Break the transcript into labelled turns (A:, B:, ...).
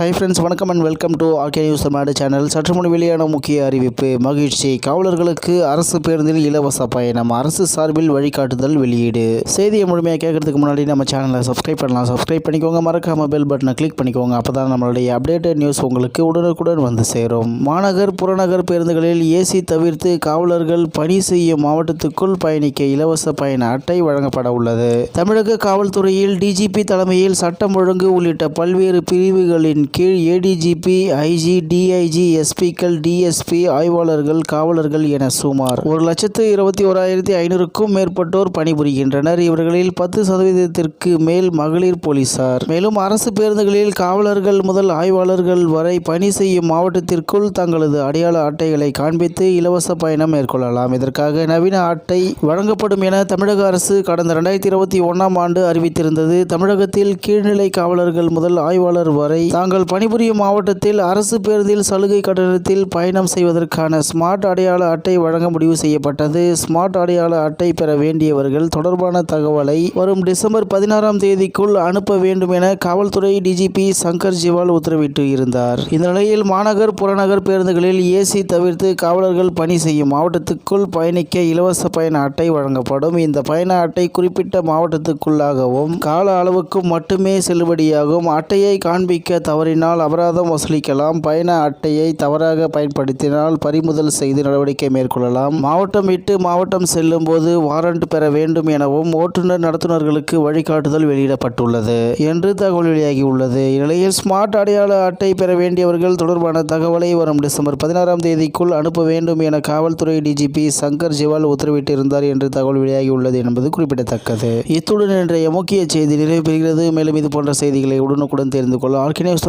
A: High friends வணக்கம் and welcome to RK news Tamil Nadu channel சற்று முன் வெளியான முக்கிய அறிவிப்பு மகிழ்ச்சி. காவலர்களுக்கு அரசு பேருந்தில் இலவச பயணம் அரசு சார்பில் வழிகாட்டுதல் வெளியீடு. செய்தியை முழுமையாக கேட்கறதுக்கு முன்னாடி நம்ம சேனலை சப்ஸ்கிரைப் பண்ணலாம். சப்ஸ்கிரைப் பண்ணிக்கோங்க மறக்காம பெல் பட்டனை கிளிக் பண்ணிக்கோங்க. அப்போ தான் நம்மளுடைய அப்டேட்டட் நியூஸ் உங்களுக்கு உடனுக்குடன் வந்து சேரும். மாநகர் புறநகர் பேருந்துகளில் ஏசி தவிர்த்து காவலர்கள் பணி செய்யும் மாவட்டத்துக்குள் பயணிக்க இலவச பயண அட்டை வழங்கப்பட உள்ளது. தமிழக காவல்துறையில் டிஜிபி தலைமையில் சட்டம் ஒழுங்கு உள்ளிட்ட பல்வேறு பிரிவுகளின் கீழ் ஏடிஜிபி ஐஜி டிஐஜி எஸ்பிக்கள் டிஎஸ்பி ஆய்வாளர்கள் காவலர்கள் என சுமார் ஒரு லட்சத்து இருபத்தி ஓராயிரத்தி ஐநூறுக்கும் மேற்பட்டோர் பணிபுரிகின்றனர். இவர்களில் பத்து சதவீதத்திற்கு மேல் மகளிர் போலீசார். மேலும் அரசு பேருந்துகளில் காவலர்கள் முதல் ஆய்வாளர்கள் வரை பணி செய்யும் மாவட்டத்திற்குள் தங்களது அடையாள அட்டைகளை காண்பித்து இலவச பயணம் மேற்கொள்ளலாம். இதற்காக நவீன அட்டை வழங்கப்படும் என தமிழக அரசு கடந்த ரெண்டாயிரத்தி இருபத்தி ஒன்றாம் ஆண்டு அறிவித்திருந்தது. தமிழகத்தில் கீழ்நிலை காவலர்கள் முதல் ஆய்வாளர் வரை தாங்கள் பணிபுரியும் மாவட்டத்தில் அரசு பேருந்தில் சலுகை கட்டணத்தில் பயணம் செய்வதற்கான ஸ்மார்ட் அடையாள அட்டை வழங்க முடிவு செய்யப்பட்டது. ஸ்மார்ட் அடையாள அட்டை பெற வேண்டியவர்கள் தொடர்பான தகவலை வரும் டிசம்பர் பதினாறாம் தேதிக்குள் அனுப்ப வேண்டும் என காவல்துறை டிஜிபி சங்கர் ஜிவால் உத்தரவிட்டு இருந்தார். இந்த நிலையில் மாநகர் புறநகர் பேருந்துகளில் ஏசி தவிர்த்து காவலர்கள் பணி செய்யும் மாவட்டத்துக்குள் பயணிக்க இலவச பயண அட்டை வழங்கப்படும். இந்த பயண அட்டை குறிப்பிட்ட மாவட்டத்துக்குள்ளாகவும் கால அளவுக்கு மட்டுமே செல்லுபடியாகும். அட்டையை காண்பிக்க தவறினால் அபராதம் வசூலிக்கலாம். பயண அட்டையை தவறாக பயன்படுத்தினால் பறிமுதல் செய்து நடவடிக்கை மேற்கொள்ளலாம். மாவட்டம் விட்டு மாவட்டம் செல்லும் போது வாரண்ட் பெற வேண்டும் எனவும் ஓட்டுநர் நடத்துனர்களுக்கு வழிகாட்டுதல் வெளியிடப்பட்டுள்ளது என்று தகவல் வெளியாகியுள்ளது. இந்நிலையில் ஸ்மார்ட் அடையாள அட்டை பெற வேண்டியவர்கள் தொடர்பான தகவலை வரும் டிசம்பர் பதினாறாம் தேதிக்குள் அனுப்ப வேண்டும் என காவல்துறை டிஜிபி சங்கர் ஜிவால் உத்தரவிட்டிருந்தார் என்று தகவல் வெளியாகியுள்ளது என்பது குறிப்பிடத்தக்கது. இத்துடன் இன்றைய முக்கிய செய்தி நிறைவு பெறுகிறது. மேலும் இது போன்ற செய்திகளை உடனுக்குடன் தெரிந்து கொள்ள ஆர்கினியூஸ்